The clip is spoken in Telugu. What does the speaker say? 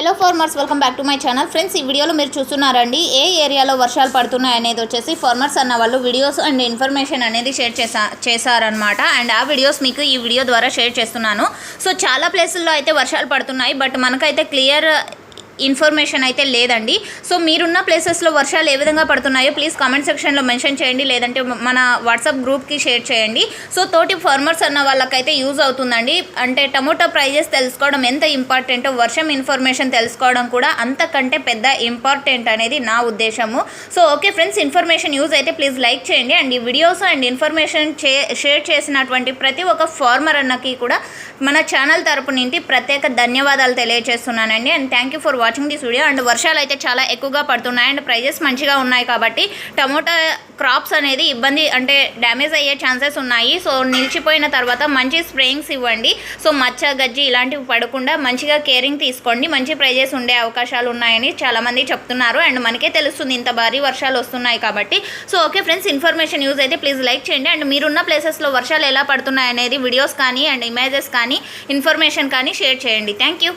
Hello farmers welcome back to my channel friends ఈ వీడియోలో మీరు చూస్తున్నారండి ఏ ఏరియాలో వర్షాలు పడుతున్నాయి అనేది వచ్చేసి ఫార్మర్స్ అన్న వాళ్ళు వీడియోస్ అండ్ ఇన్ఫర్మేషన్ అనేది షేర్ చేసా చేశారనమాట అండ్ ఆ వీడియోస్ మీకు ఈ వీడియో ద్వారా షేర్ చేస్తున్నాను. సో చాలా ప్లేసుల్లో అయితే వర్షాలు పడుతున్నాయి బట్ మనకైతే క్లియర్ ఇన్ఫర్మేషన్ అయితే లేదండి. సో మీరున్న ప్లేసెస్లో వర్షాలు ఏ విధంగా పడుతున్నాయో ప్లీజ్ కామెంట్ సెక్షన్లో మెన్షన్ చేయండి. లేదంటే మన వాట్సాప్ గ్రూప్కి షేర్ చేయండి. సో తోటి ఫార్మర్స్ అన్న వాళ్ళకైతే యూజ్ అవుతుందండి. అంటే టమోటా ప్రైజెస్ తెలుసుకోవడం ఎంత ఇంపార్టెంటో వర్షం ఇన్ఫర్మేషన్ తెలుసుకోవడం కూడా అంతకంటే పెద్ద ఇంపార్టెంట్ అనేది నా ఉద్దేశము. So okay friends information use అయితే ప్లీజ్ లైక్ చేయండి. అండ్ ఈ వీడియోస్ అండ్ ఇన్ఫర్మేషన్ చే షేర్ చేసినటువంటి ప్రతి ఒక్క ఫార్మర్ అన్నకి కూడా మన ఛానల్ తరపు నుండి ప్రత్యేక ధన్యవాదాలు తెలియజేస్తున్నానండి. And thank you for watching this video and వర్షాలు అయితే చాలా ఎక్కువగా పడుతున్నాయి అండ్ ప్రైజెస్ మంచిగా ఉన్నాయి కాబట్టి టమోటా క్రాప్స్ అనేది ఇబ్బంది అంటే డ్యామేజ్ అయ్యే ఛాన్సెస్ ఉన్నాయి. సో నిలిచిపోయిన తర్వాత మంచి స్ప్రేయింగ్స్ ఇవ్వండి. సో మచ్చ గజ్జి ఇలాంటివి పడకుండా మంచిగా కేరింగ్ తీసుకోండి. మంచి ప్రైజెస్ ఉండే అవకాశాలు ఉన్నాయని చాలామంది చెప్తున్నారు. అండ్ మనకే తెలుస్తుంది ఇంత భారీ వర్షాలు వస్తున్నాయి కాబట్టి. So okay friends information use అయితే ప్లీజ్ లైక్ చేయండి. అండ్ మీరున్న ప్లేసెస్లో వర్షాలు ఎలా పడుతున్నాయి అనేది వీడియోస్ కానీ అండ్ ఇమేజెస్ కానీ ఇన్ఫర్మేషన్ కానీ షేర్ చేయండి. Thank you.